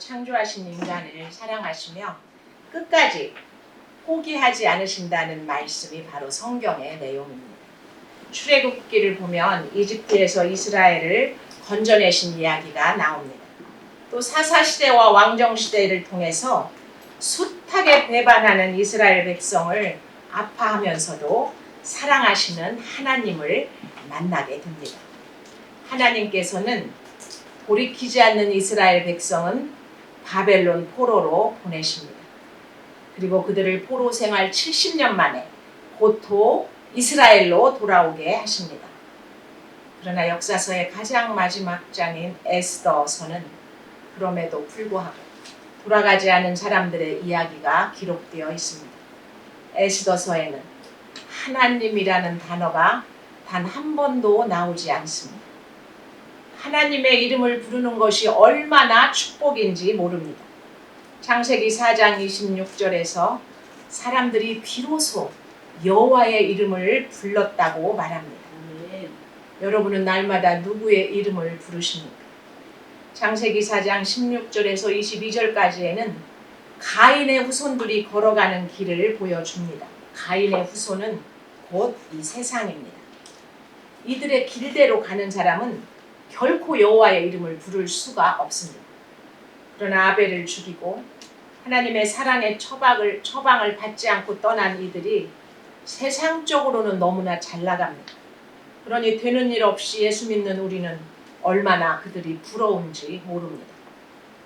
창조하신 인간을 사랑하시며 끝까지 포기하지 않으신다는 말씀이 바로 성경의 내용입니다. 출애굽기를 보면 이집트에서 이스라엘을 건져내신 이야기가 나옵니다. 또 사사 시대와 왕정 시대를 통해서 숱하게 배반하는 이스라엘 백성을 아파하면서도 사랑하시는 하나님을 만나게 됩니다. 하나님께서는 돌이키지 않는 이스라엘 백성은 바벨론 포로로 보내십니다. 그리고 그들을 포로 생활 70년 만에 고토 이스라엘로 돌아오게 하십니다. 그러나 역사서의 가장 마지막 장인 에스더서는 그럼에도 불구하고 돌아가지 않은 사람들의 이야기가 기록되어 있습니다. 에스더서에는 하나님이라는 단어가 단 한 번도 나오지 않습니다. 하나님의 이름을 부르는 것이 얼마나 축복인지 모릅니다. 창세기 4장 26절에서 사람들이 비로소 여호와의 이름을 불렀다고 말합니다. 여러분은 날마다 누구의 이름을 부르십니까? 창세기 4장 16절에서 22절까지에는 가인의 후손들이 걸어가는 길을 보여줍니다. 가인의 후손은 곧 이 세상입니다. 이들의 길대로 가는 사람은 결코 여호와의 이름을 부를 수가 없습니다. 그러나 아벨을 죽이고 하나님의 사랑의 처방을 처방을 받지 않고 떠난 이들이 세상적으로는 너무나 잘 나갑니다. 그러니 되는 일 없이 예수 믿는 우리는 얼마나 그들이 부러운지 모릅니다.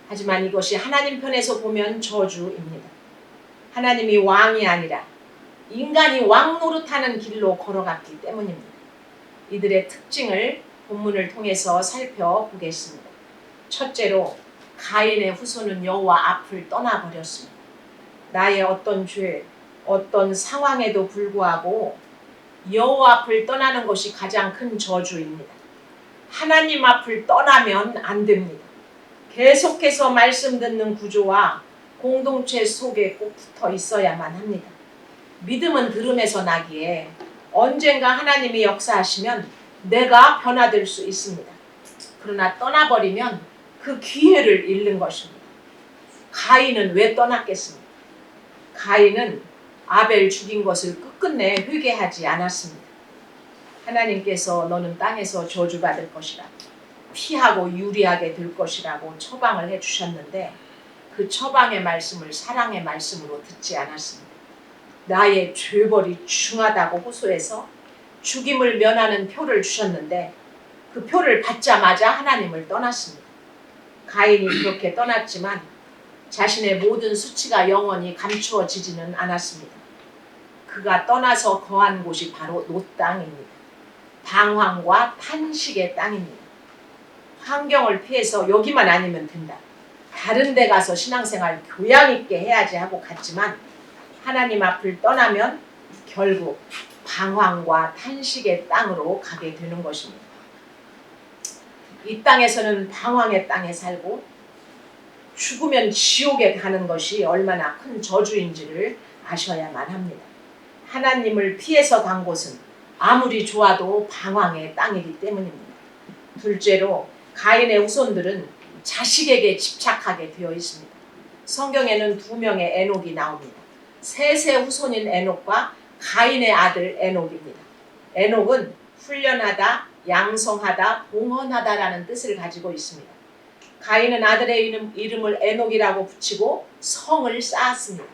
하지만 이것이 하나님 편에서 보면 저주입니다. 하나님이 왕이 아니라 인간이 왕 노릇하는 길로 걸어갔기 때문입니다. 이들의 특징을 본문을 통해서 살펴보겠습니다. 첫째로 가인의 후손은 여호와 앞을 떠나버렸습니다. 나의 어떤 죄, 어떤 상황에도 불구하고 여호와 앞을 떠나는 것이 가장 큰 저주입니다. 하나님 앞을 떠나면 안 됩니다. 계속해서 말씀 듣는 구조와 공동체 속에 꼭 붙어 있어야만 합니다. 믿음은 들음에서 나기에 언젠가 하나님이 역사하시면 내가 변화될 수 있습니다. 그러나 떠나버리면 그 기회를 잃는 것입니다. 가인은 왜 떠났겠습니까? 가인은 아벨 죽인 것을 끝끝내 회개하지 않았습니다. 하나님께서 너는 땅에서 저주받을 것이라 피하고 유리하게 될 것이라고 처방을 해주셨는데 그 처방의 말씀을 사랑의 말씀으로 듣지 않았습니다. 나의 죄벌이 중하다고 호소해서 죽임을 면하는 표를 주셨는데 그 표를 받자마자 하나님을 떠났습니다. 가인이 그렇게 떠났지만 자신의 모든 수치가 영원히 감추어지지는 않았습니다. 그가 떠나서 거한 곳이 바로 노 땅입니다. 방황과 탄식의 땅입니다. 환경을 피해서 여기만 아니면 된다. 다른 데 가서 신앙생활 교양 있게 해야지 하고 갔지만 하나님 앞을 떠나면 결국 방황과 탄식의 땅으로 가게 되는 것입니다. 이 땅에서는 방황의 땅에 살고 죽으면 지옥에 가는 것이 얼마나 큰 저주인지를 아셔야만 합니다. 하나님을 피해서 간 곳은 아무리 좋아도 방황의 땅이기 때문입니다. 둘째로 가인의 후손들은 자식에게 집착하게 되어 있습니다. 성경에는 두 명의 에녹이 나옵니다. 셋의 후손인 에녹과 가인의 아들 에녹입니다. 에녹은 훈련하다, 양성하다, 봉헌하다라는 뜻을 가지고 있습니다. 가인은 아들의 이름, 이름을 에녹이라고 붙이고 성을 쌓았습니다.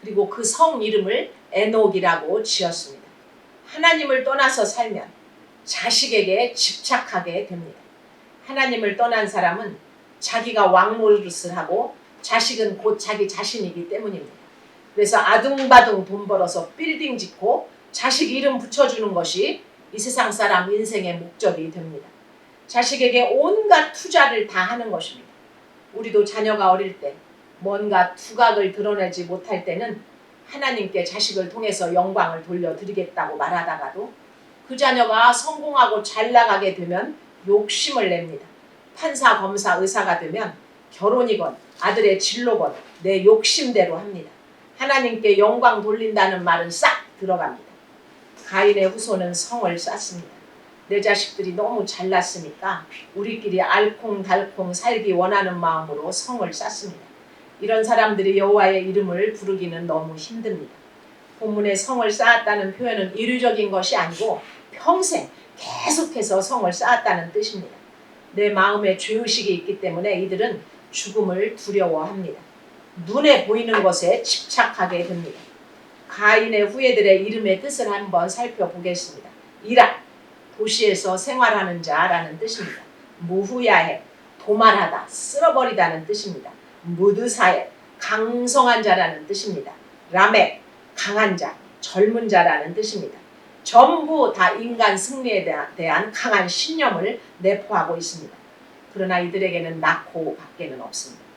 그리고 그 성 이름을 에녹이라고 지었습니다. 하나님을 떠나서 살면 자식에게 집착하게 됩니다. 하나님을 떠난 사람은 자기가 왕노릇을 하고 자식은 곧 자기 자신이기 때문입니다. 그래서 아둥바둥 돈 벌어서 빌딩 짓고 자식 이름 붙여주는 것이 이 세상 사람 인생의 목적이 됩니다. 자식에게 온갖 투자를 다 하는 것입니다. 우리도 자녀가 어릴 때 뭔가 두각을 드러내지 못할 때는 하나님께 자식을 통해서 영광을 돌려드리겠다고 말하다가도 그 자녀가 성공하고 잘 나가게 되면 욕심을 냅니다. 판사, 검사, 의사가 되면 결혼이건 아들의 진로건 내 욕심대로 합니다. 하나님께 영광 돌린다는 말은 싹 들어갑니다. 가인의 후손은 성을 쌓습니다. 내 자식들이 너무 잘났으니까 우리끼리 알콩달콩 살기 원하는 마음으로 성을 쌓습니다. 이런 사람들이 여호와의 이름을 부르기는 너무 힘듭니다. 본문에 성을 쌓았다는 표현은 이류적인 것이 아니고 평생 계속해서 성을 쌓았다는 뜻입니다. 내 마음에 죄의식이 있기 때문에 이들은 죽음을 두려워합니다. 눈에 보이는 것에 집착하게 됩니다. 가인의 후예들의 이름의 뜻을 한번 살펴보겠습니다. 이라 도시에서 생활하는 자라는 뜻입니다. 무후야해 도말하다 쓸어버리다는 뜻입니다. 무드사해 강성한 자라는 뜻입니다. 라메 강한 자 젊은 자라는 뜻입니다. 전부 다 인간 승리에 대한- 강한 신념을 내포하고 있습니다. 그러나 이들에게는 낳고 밖에는 없습니다.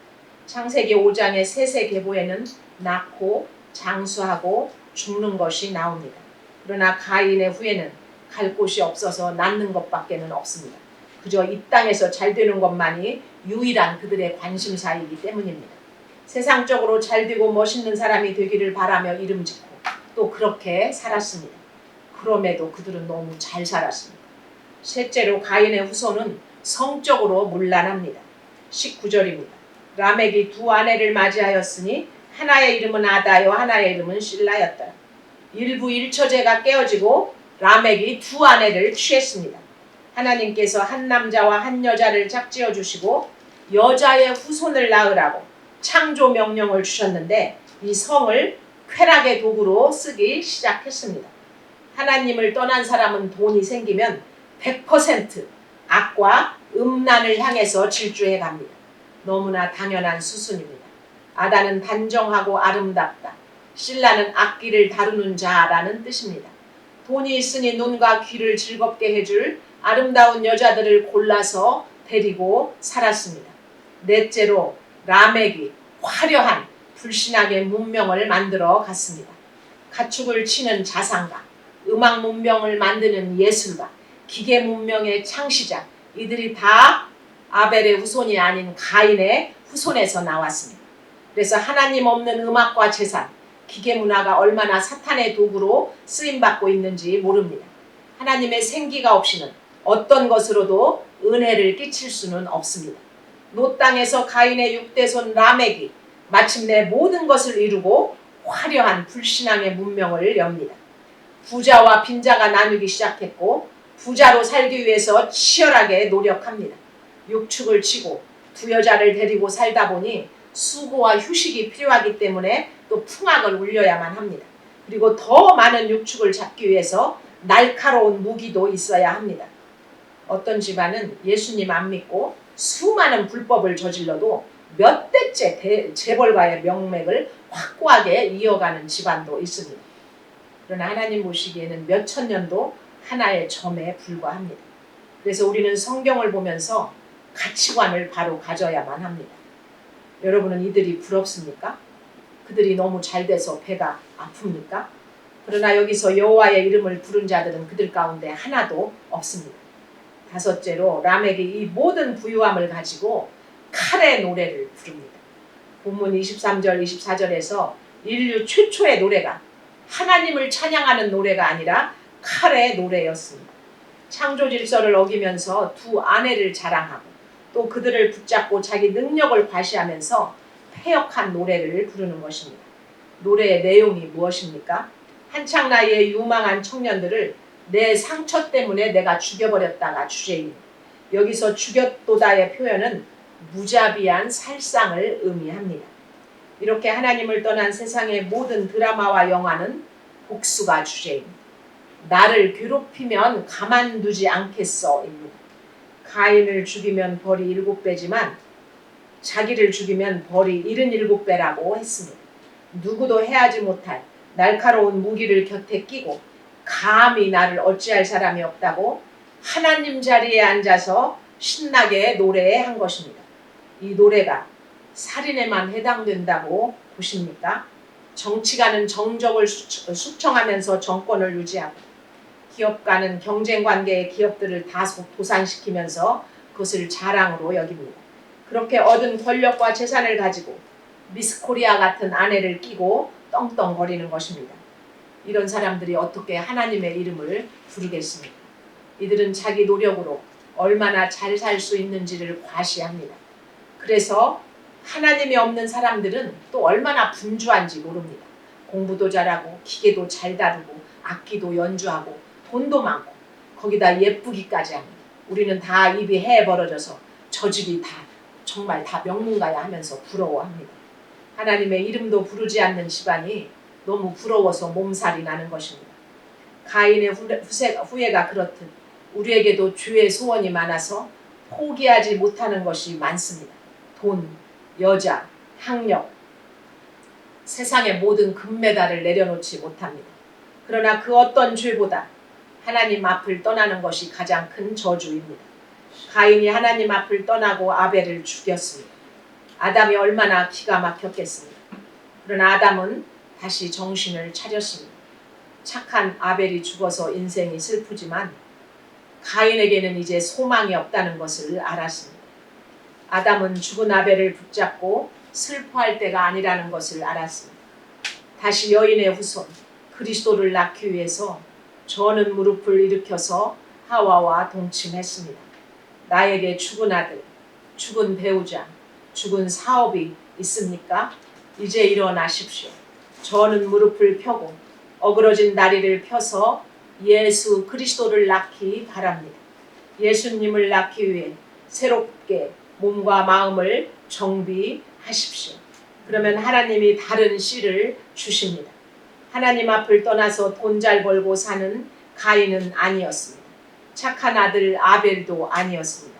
창세기 5장의 셋의 계보에는 낳고 장수하고 죽는 것이 나옵니다. 그러나 가인의 후에는 갈 곳이 없어서 낳는 것밖에는 없습니다. 그저 이 땅에서 잘 되는 것만이 유일한 그들의 관심사이기 때문입니다. 세상적으로 잘 되고 멋있는 사람이 되기를 바라며 이름 짓고 또 그렇게 살았습니다. 그럼에도 그들은 너무 잘 살았습니다. 셋째로 가인의 후손은 성적으로 문란합니다. 19절입니다. 라멕이 두 아내를 맞이하였으니 하나의 이름은 아다요 하나의 이름은 실라였다. 일부 일처제가 깨어지고 라멕이 두 아내를 취했습니다. 하나님께서 한 남자와 한 여자를 짝지어 주시고 여자의 후손을 낳으라고 창조 명령을 주셨는데 이 성을 쾌락의 도구로 쓰기 시작했습니다. 하나님을 떠난 사람은 돈이 생기면 100% 악과 음란을 향해서 질주해 갑니다. 너무나 당연한 수순입니다. 아다는 단정하고 아름답다. 신라는 악기를 다루는 자라는 뜻입니다. 돈이 있으니 눈과 귀를 즐겁게 해줄 아름다운 여자들을 골라서 데리고 살았습니다. 넷째로 라멕이 화려한 불신하게 문명을 만들어 갔습니다. 가축을 치는 자상가, 음악 문명을 만드는 예술가, 기계 문명의 창시자, 이들이 다 아벨의 후손이 아닌 가인의 후손에서 나왔습니다. 그래서 하나님 없는 음악과 재산, 기계 문화가 얼마나 사탄의 도구로 쓰임받고 있는지 모릅니다. 하나님의 생기가 없이는 어떤 것으로도 은혜를 끼칠 수는 없습니다. 노 땅에서 가인의 육대손 라멕이 마침내 모든 것을 이루고 화려한 불신앙의 문명을 엽니다. 부자와 빈자가 나누기 시작했고 부자로 살기 위해서 치열하게 노력합니다. 육축을 치고 두 여자를 데리고 살다 보니 수고와 휴식이 필요하기 때문에 또 풍악을 울려야만 합니다. 그리고 더 많은 육축을 잡기 위해서 날카로운 무기도 있어야 합니다. 어떤 집안은 예수님 안 믿고 수많은 불법을 저질러도 몇 대째 대- 재벌가의 명맥을 확고하게 이어가는 집안도 있습니다. 그러나 하나님 보시기에는 몇 천 년도 하나의 점에 불과합니다. 그래서 우리는 성경을 보면서 가치관을 바로 가져야만 합니다. 여러분은 이들이 부럽습니까? 그들이 너무 잘 돼서 배가 아픕니까? 그러나 여기서 여호와의 이름을 부른 자들은 그들 가운데 하나도 없습니다. 다섯째로 라멕이 이 모든 부유함을 가지고 칼의 노래를 부릅니다. 본문 23절 24절에서 인류 최초의 노래가 하나님을 찬양하는 노래가 아니라 칼의 노래였습니다. 창조 질서를 어기면서 두 아내를 자랑하고 또 그들을 붙잡고 자기 능력을 과시하면서 패역한 노래를 부르는 것입니다. 노래의 내용이 무엇입니까? 한창 나이에 유망한 청년들을 내 상처 때문에 내가 죽여버렸다가 주제입니다. 여기서 죽였도다의 표현은 무자비한 살상을 의미합니다. 이렇게 하나님을 떠난 세상의 모든 드라마와 영화는 복수가 주제입니다. 나를 괴롭히면 가만두지 않겠어입니다. 가인을 죽이면 벌이 일곱 배지만 자기를 죽이면 벌이 일흔 일곱 배라고 했습니다. 누구도 해하지 못할 날카로운 무기를 곁에 끼고 감히 나를 어찌할 사람이 없다고 하나님 자리에 앉아서 신나게 노래한 것입니다. 이 노래가 살인에만 해당된다고 보십니까? 정치가는 정적을 수청- 숙청하면서 정권을 유지하고 기업가는 경쟁 관계의 기업들을 다 소- 도산시키면서 그것을 자랑으로 여깁니다. 그렇게 얻은 권력과 재산을 가지고 미스코리아 같은 아내를 끼고 떵떵거리는 것입니다. 이런 사람들이 어떻게 하나님의 이름을 부르겠습니까? 이들은 자기 노력으로 얼마나 잘 살 수 있는지를 과시합니다. 그래서 하나님이 없는 사람들은 또 얼마나 분주한지 모릅니다. 공부도 잘하고 기계도 잘 다루고 악기도 연주하고 돈도 많고 거기다 예쁘기까지 합니다. 우리는 다 입이 해 벌어져서 저 집이 다 정말 다 명문가야 하면서 부러워합니다. 하나님의 이름도 부르지 않는 집안이 너무 부러워서 몸살이 나는 것입니다. 가인의 후세- 후회 가 그렇듯 우리에게도 주의 소원이 많아서 포기하지 못하는 것이 많습니다. 돈, 여자, 학력, 세상의 모든 금메달을 내려놓지 못합니다. 그러나 그 어떤 죄보다 하나님 앞을 떠나는 것이 가장 큰 저주입니다. 가인이 하나님 앞을 떠나고 아벨을 죽였습니다. 아담이 얼마나 기가 막혔겠습니까? 그러나 아담은 다시 정신을 차렸습니다. 착한 아벨이 죽어서 인생이 슬프지만 가인에게는 이제 소망이 없다는 것을 알았습니다. 아담은 죽은 아벨을 붙잡고 슬퍼할 때가 아니라는 것을 알았습니다. 다시 여인의 후손 그리스도를 낳기 위해서 저는 무릎을 일으켜서 하와와 동침했습니다. 나에게 죽은 아들, 죽은 배우자, 죽은 사업이 있습니까? 이제 일어나십시오. 저는 무릎을 펴고 어그러진 다리를 펴서 예수 그리스도를 낳기 바랍니다. 예수님을 낳기 위해 새롭게 몸과 마음을 정비하십시오. 그러면 하나님이 다른 씨를 주십니다. 하나님 앞을 떠나서 돈 잘 벌고 사는 가인은 아니었습니다. 착한 아들 아벨도 아니었습니다.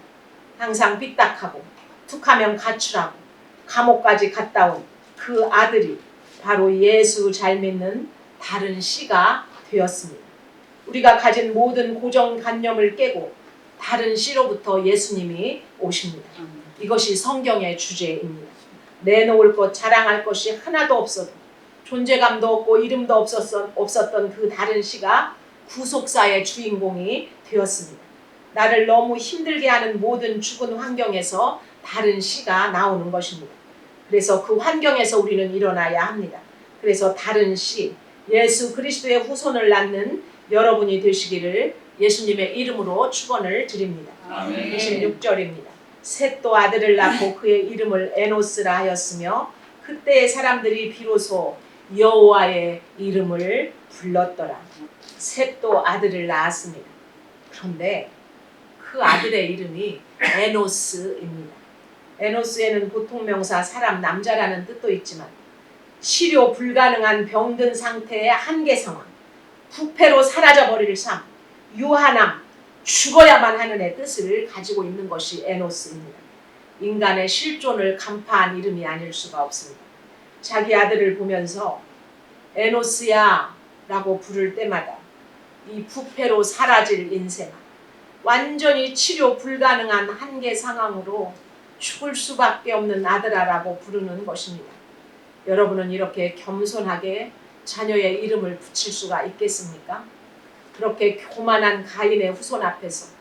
항상 삐딱하고 툭하면 가출하고 감옥까지 갔다 온 그 아들이 바로 예수 잘 믿는 다른 씨가 되었습니다. 우리가 가진 모든 고정관념을 깨고 다른 씨로부터 예수님이 오십니다. 이것이 성경의 주제입니다. 내놓을 것, 자랑할 것이 하나도 없어도 존재감도 없고 이름도 없었던, 없었던 그 다른 씨가 구속사의 주인공이 되었습니다. 나를 너무 힘들게 하는 모든 죽은 환경에서 다른 씨가 나오는 것입니다. 그래서 그 환경에서 우리는 일어나야 합니다. 그래서 다른 씨, 예수 그리스도의 후손을 낳는 여러분이 되시기를 예수님의 이름으로 축원을 드립니다. 아멘. 26절입니다. 셋도 아들을 낳고 그의 이름을 에노스라 하였으며 그때의 사람들이 비로소 여호와의 이름을 불렀더라. 셋도 아들을 낳았습니다. 그런데 그 아들의 이름이 에노스입니다. 에노스에는 보통 명사 사람 남자라는 뜻도 있지만 치료 불가능한 병든 상태의 한계 상황, 부패로 사라져 버릴 삶, 유한함, 죽어야만 하는의 뜻을 가지고 있는 것이 에노스입니다. 인간의 실존을 간파한 이름이 아닐 수가 없습니다. 자기 아들을 보면서 에노스야 라고 부를 때마다 이 부패로 사라질 인생, 완전히 치료 불가능한 한계 상황으로 죽을 수밖에 없는 아들아라고 부르는 것입니다. 여러분은 이렇게 겸손하게 자녀의 이름을 붙일 수가 있겠습니까? 그렇게 교만한 가인의 후손 앞에서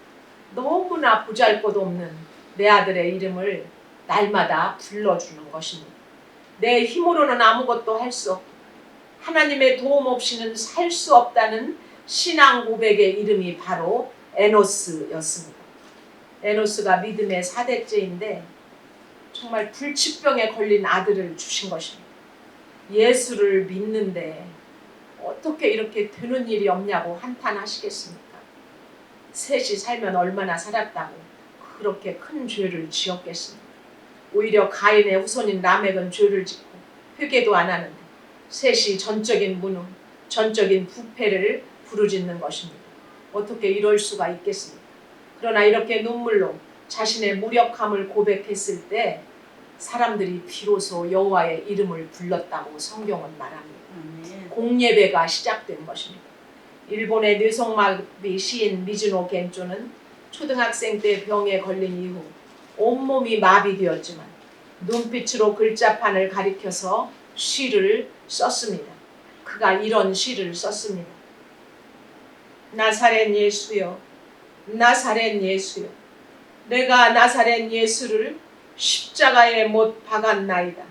너무나 보잘것 없는 내 아들의 이름을 날마다 불러주는 것입니다. 내 힘으로는 아무것도 할 수 없고 하나님의 도움 없이는 살 수 없다는 신앙 고백의 이름이 바로 에노스였습니다. 에노스가 믿음의 사대째인데 정말 불치병에 걸린 아들을 주신 것입니다. 예수를 믿는데 어떻게 이렇게 되는 일이 없냐고 한탄하시겠습니까? 셋이 살면 얼마나 살았다고 그렇게 큰 죄를 지었겠습니까? 오히려 가인의 후손인 라멕은 죄를 짓고 회개도 안 하는데 셋이 전적인 무능, 전적인 부패를 부르짖는 것입니다. 어떻게 이럴 수가 있겠습니까? 그러나 이렇게 눈물로 자신의 무력함을 고백했을 때 사람들이 비로소 여호와의 이름을 불렀다고 성경은 말합니다. 공예배가 시작된 것입니다. 일본의 뇌성마비 시인 미즈노 겐조는 초등학생 때 병에 걸린 이후 온몸이 마비되었지만 눈빛으로 글자판을 가리켜서 시를 썼습니다. 그가 이런 시를 썼습니다. 나사렛 예수여, 나사렛 예수여, 내가 나사렛 예수를 십자가에 못 박았나이다.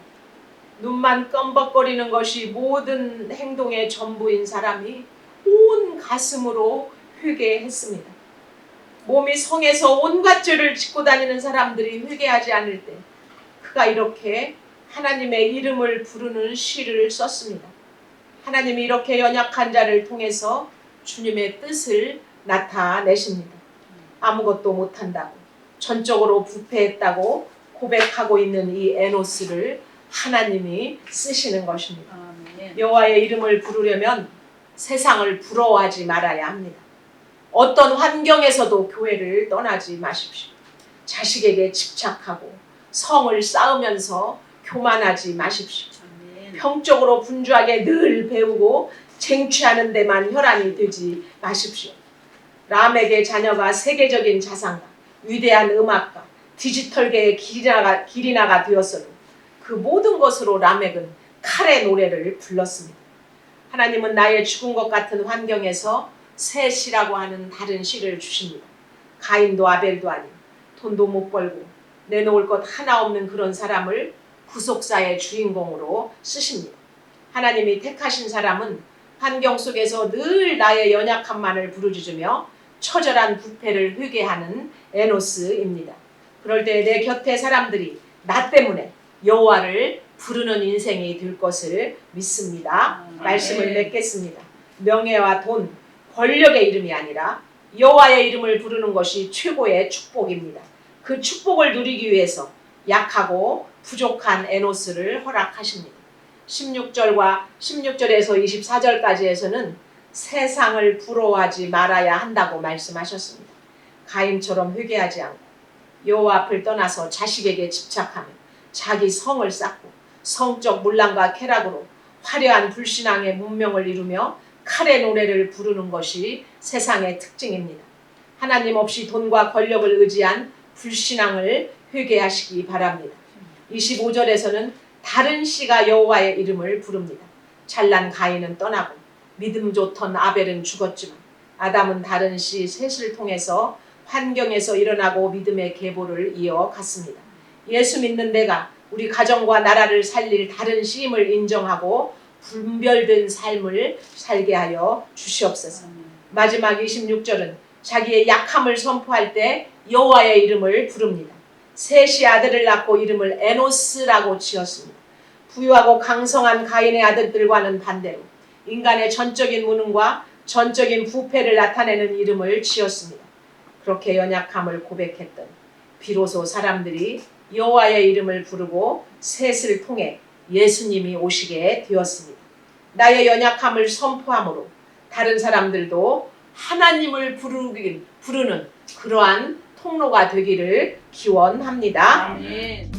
눈만 껌벅거리는 것이 모든 행동의 전부인 사람이 온 가슴으로 회개했습니다. 몸이 성에서 온갖 죄를 짓고 다니는 사람들이 회개하지 않을 때 그가 이렇게 하나님의 이름을 부르는 시를 썼습니다. 하나님이 이렇게 연약한 자를 통해서 주님의 뜻을 나타내십니다. 아무것도 못한다고 전적으로 부패했다고 고백하고 있는 이 에노스를 하나님이 쓰시는 것입니다. 여호와의 이름을 부르려면 세상을 부러워하지 말아야 합니다. 어떤 환경에서도 교회를 떠나지 마십시오. 자식에게 집착하고 성을 쌓으면서 교만하지 마십시오. 평적으로 분주하게 늘 배우고 쟁취하는 데만 혈안이 되지 마십시오. 람에게 자녀가 세계적인 자산가, 위대한 음악가, 디지털계의 길이나가, 길이나가 되었어도 그 모든 것으로 라멕은 칼의 노래를 불렀습니다. 하나님은 나의 죽은 것 같은 환경에서 새 시라고 하는 다른 시를 주십니다. 가인도 아벨도 아닌 돈도 못 벌고 내놓을 것 하나 없는 그런 사람을 구속사의 주인공으로 쓰십니다. 하나님이 택하신 사람은 환경 속에서 늘 나의 연약함만을 부르짖으며 처절한 부패를 회개하는 에노스입니다. 그럴 때 내 곁에 사람들이 나 때문에 여호와를 부르는 인생이 될 것을 믿습니다. 아멘. 말씀을 맺겠습니다. 명예와 돈, 권력의 이름이 아니라 여호와의 이름을 부르는 것이 최고의 축복입니다. 그 축복을 누리기 위해서 약하고 부족한 에노스를 허락하십니다. 16절과 16절에서 24절까지에서는 세상을 부러워하지 말아야 한다고 말씀하셨습니다. 가인처럼 회개하지 않고 여호와 앞을 떠나서 자식에게 집착하며 자기 성을 쌓고 성적 문란과 쾌락으로 화려한 불신앙의 문명을 이루며 칼의 노래를 부르는 것이 세상의 특징입니다. 하나님 없이 돈과 권력을 의지한 불신앙을 회개하시기 바랍니다. 25절에서는 다른 씨가 여호와의 이름을 부릅니다. 잘난 가인은 떠나고 믿음 좋던 아벨은 죽었지만 아담은 다른 씨 셋을 통해서 환경에서 일어나고 믿음의 계보를 이어갔습니다. 예수 믿는 내가 우리 가정과 나라를 살릴 다른 씨임을 인정하고 분별된 삶을 살게 하여 주시옵소서. 마지막 26절은 자기의 약함을 선포할 때 여호와의 이름을 부릅니다. 셋이 아들을 낳고 이름을 에노스라고 지었습니다. 부유하고 강성한 가인의 아들들과는 반대로 인간의 전적인 무능과 전적인 부패를 나타내는 이름을 지었습니다. 그렇게 연약함을 고백했던 비로소 사람들이 여호와의 이름을 부르고 셋을 통해 예수님이 오시게 되었습니다. 나의 연약함을 선포함으로 다른 사람들도 하나님을 부르는 그러한 통로가 되기를 기원합니다. 아멘.